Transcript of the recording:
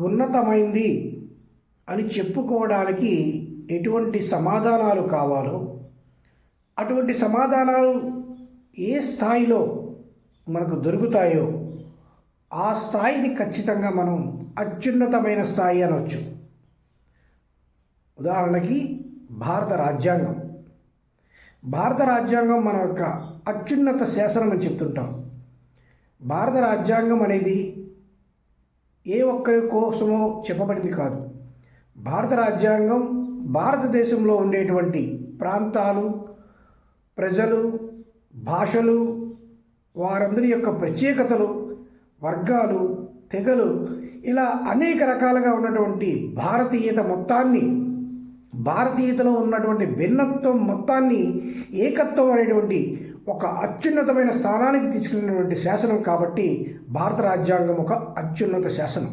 ఉన్నతమైంది అని చెప్పుకోవడానికి ఎటువంటి సమాధానాలు కావాలో అటువంటి సమాధానాలు ఏ స్థాయిలో మనకు దొరుకుతాయో ఆ స్థాయిని ఖచ్చితంగా మనం అత్యున్నతమైన స్థాయి అనవచ్చు ఉదాహరణకి భారత రాజ్యాంగం. భారత రాజ్యాంగం మన యొక్క అత్యున్నత శాసనం అని చెప్తుంటాం. భారత రాజ్యాంగం అనేది ఏ ఒక్కరి కోసమో చెప్పబడింది కాదు. భారత రాజ్యాంగం భారతదేశంలో ఉండేటువంటి ప్రాంతాలు ప్రజలు భాషలు వారందరి యొక్క ప్రత్యేకతలు వర్గాలు తెగలు ఇలా అనేక రకాలుగా ఉన్నటువంటి భారతీయత మొత్తాన్ని భారతీయతలో ఉన్నటువంటి భిన్నత్వం మొత్తాన్ని ఏకత్వం అనేటువంటి ఒక అత్యున్నతమైన స్థానానికి తీసుకెళ్ళినటువంటి శాసనం కాబట్టి భారత రాజ్యాంగం ఒక అత్యున్నత శాసనం.